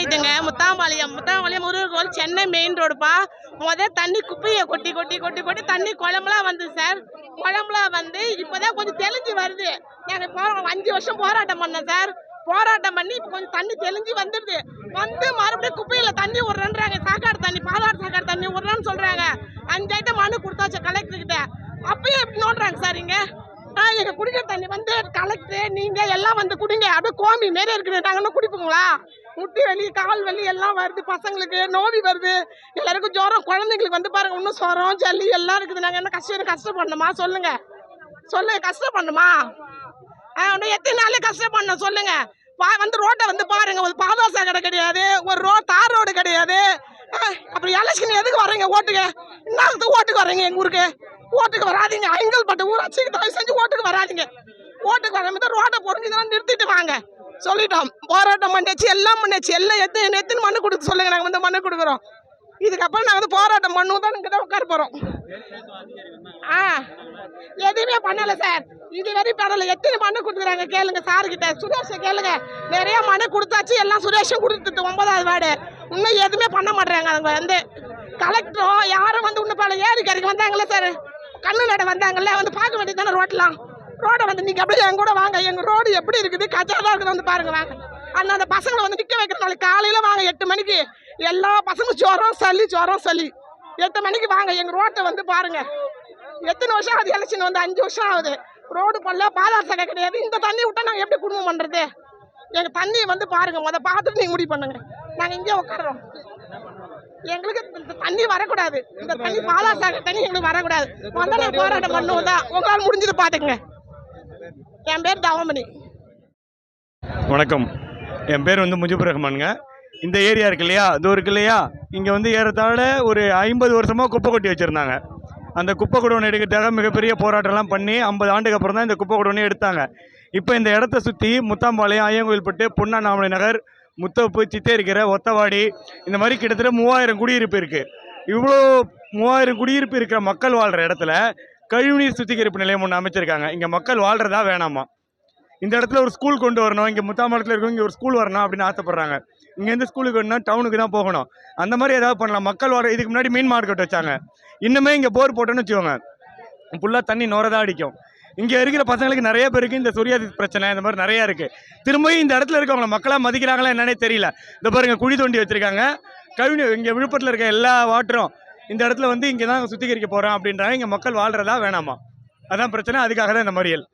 ஆயிட்டுங்க முத்தாம்பாளையம். முத்தாம்பாளையம் முருகர் கோவில் சென்னை மெயின் ரோடுப்பா முத தண்ணி குப்பையை கொட்டி கொட்டி கொட்டி கொட்டி தண்ணி குழம்புலாம் வந்து சார். குழம்புலாம் வந்து இப்போதான் கொஞ்சம் தெளிஞ்சு வருது. நாங்கள் போ அஞ்சு வருஷம் போராட்டம் பண்ணோம் சார். போராட்டம் பண்ணி இப்போ கொஞ்சம் தண்ணி தெளிஞ்சு வந்துடுது வந்து மறுபடியும் குப்பையில் தண்ணி விட்றேன்றாங்க சாக்காடு தண்ணி பாதாடு சாக்காடு தண்ணி விட்றேன்னு சொல்கிறாங்க அஞ்சு ஐட்டம் மனு கொடுத்தாச்சு கலெக்டர்கிட்ட. அப்பயும் எப்படி நோண்டுறாங்க சார் இங்கே. ஆ எங்கள் குடிக்கிற தண்ணி வந்து கலெக்டர் நீங்கள் எல்லாம் வந்து குடிங்க. அப்படியே கோமி மாரி இருக்குது நாங்கள் குடிப்போங்களா? முட்டி வலி கால் வலி எல்லாம் வருது. பசங்களுக்கு நோவி வருது. எல்லாருக்கும் ஜுரம். குழந்தைங்களுக்கு வந்து பாருங்க இன்னும் சொரம் ஜல்லி எல்லாம் இருக்குது. நாங்கள் என்ன கஷ்டம் கஷ்டப்படணுமா? சொல்லுங்க. சொல்லுங்க கஷ்டப்படணுமா? ஆ இன்னும் எத்தனை நாள் கஷ்டப்படணும்? சொல்லுங்க. பா வந்து ரோட்டை வந்து பாருங்க. ஒரு பாதாச கடை கிடையாது. ஒரு ரோ தார் ரோடு கிடையாது. அப்புறம் எலெக்ஷன் எதுக்கு வர்றீங்க? ஓட்டுக்கு. என்னத்துக்கு ஓட்டுக்கு வர்றீங்க எங்கள் ஊருக்கு? ஓட்டுக்கு வராதீங்க. ஐங்கல்பட்டு ஊராட்சிக்கு தயவு செஞ்சு ஓட்டுக்கு வராதீங்க. ஓட்டுக்கு வராம ரோட்டை பொறிஞ்சுதான் நிறுத்திட்டு வாங்க. சொல்லிட்டோம். போராட்டம் பண்ணியாச்சு எல்லாம் பண்ணியாச்சு. எல்லாம் எத்தனை எத்தனை மனு கொடுத்து சொல்லுங்க நாங்கள் வந்து மனு கொடுக்குறோம். இதுக்கப்புறம் நாங்கள் வந்து போராட்டம் பண்ணுவோம் தான் இங்கே தான் உட்கார போகிறோம் ஆ எதுவுமே பண்ணலை சார். இது வரையும் பண்ணலை. எத்தனை மனு கொடுத்துறாங்க கேளுங்க சார் சுரேஷை கேளுங்க. நிறைய மனு கொடுத்தாச்சு. எல்லாம் சுரேஷும் கொடுத்துட்டு ஒன்பதாவது வார்டு. இன்னும் எதுவுமே பண்ண மாட்டேறாங்க அவங்க வந்து. கலெக்டரோ யாரும் வந்து இன்னும் பல ஏரிக்கரைக்கு வந்தாங்களே சார். கண்ணு நட வந்தாங்கல்ல வந்து பார்க்க வேண்டியது தானே ரோட்லாம். ரோடை வந்து நீங்கள் அப்படியே என் கூட வாங்க. எங்கள் ரோடு எப்படி இருக்குது? கச்சாதான் இருக்குது. வந்து பாருங்கள் வாங்க. அண்ணா அந்த பசங்களை வந்து நிற்க வைக்கிற காலையில் வாங்க. எட்டு மணிக்கு. எல்லா பசங்களும் ஜுரம் சளி ஜுரம் சளி. எட்டு மணிக்கு வாங்க. எங்கள் ரோட்டை வந்து பாருங்கள் எத்தனை வருஷம் ஆகுது எலெக்ஷன் வந்து அஞ்சு வருஷம் ஆகுது. ரோடு போடல பாதாள சகை கிடையாது. இந்த தண்ணி விட்டா நாங்கள் எப்படி குடும்பம் பண்ணுறது எங்கள் தண்ணியை வந்து பாருங்கள் முத பார்த்துட்டு நீங்கள் முடிவு பண்ணுங்க. நாங்கள் இங்கே உட்காடுறோம் எங்களுக்கு இந்த தண்ணி வரக்கூடாது. இந்த தண்ணி பாதாள சாகர் தண்ணி எங்களுக்கு வரக்கூடாது. வந்தால் போராட்டம் பண்ணுவோம் தான். உங்களால் முடிஞ்சது பார்த்துக்குங்க என் பேர் தவமணி. வணக்கம். என் பேர் வந்து முஜிபுர் ரஹ்மானுங்க. இந்த ஏரியா இருக்கு இல்லையா? இது இருக்கு இல்லையா? இங்கே வந்து ஏறத்தாழ ஒரு ஐம்பது வருஷமாக குப்பை கொட்டி வச்சுருந்தாங்க. அந்த குப்பை குடோனை எடுக்கிறதுக்காக மிகப்பெரிய போராட்டம்லாம் பண்ணி ஐம்பது ஆண்டுக்கு அப்புறம் தான் இந்த குப்பை குடோனே எடுத்தாங்க. இப்போ இந்த இடத்த சுற்றி முத்தாம்பாளையம் ஐயங்கோயில்பட்டு பொன்னாநாமலை நகர் முத்தப்பு சித்தேரிக்கிற ஒத்தவாடி இந்த மாதிரி கிட்டத்தட்ட மூவாயிரம் குடியிருப்பு இருக்குது இவ்வளோ மூவாயிரம் குடியிருப்பு இருக்கிற மக்கள் வாழ்கிற இடத்துல கழிவுநீர் சுத்திகரிப்பு நிலையம் ஒன்று அமைச்சிருக்காங்க. இங்கே மக்கள் வாழ்கிறதா வேணாமா? இந்த இடத்துல ஒரு ஸ்கூல் கொண்டு வரணும். இங்கே முத்தாமலத்தில் இருக்கும் இங்கே ஒரு ஸ்கூல் வரணும் அப்படின்னு ஆசைப்பட்றாங்க. இங்கேருந்து ஸ்கூலுக்கு வேணும்னா டவுனுக்கு தான் போகணும். அந்த மாதிரி ஏதாவது பண்ணலாம். மக்கள் வர இதுக்கு முன்னாடி மீன் மார்க்கெட் வச்சாங்க. இன்னுமே இங்கே போர் போட்டோன்னு வச்சுக்கோங்க. ஃபுல்லாக தண்ணி நுரதான் அடிக்கும். இங்கே இருக்கிற பசங்களுக்கு நிறைய பேருக்கு இந்த சொரியாசி பிரச்சனை இந்த மாதிரி நிறையா இருக்குது திரும்பவும் இந்த இடத்துல இருக்கவங்கள மக்களாக மதிக்கிறாங்களா என்னன்னே தெரியல. இந்த பாருங்க குழி தோண்டி வச்சுருக்காங்க. கழிவு இங்கே விழுப்புரத்தில் இருக்க எல்லா வாட்டரும் இந்த இடத்துல வந்து இங்கே தான் சுத்திகரிக்க போகிறோம் அப்படின்றாங்க. இங்கே மக்கள் வாழ்கிறதா வேணாமா? அதான் பிரச்சனை. அதுக்காக தான் இந்த மறியல்.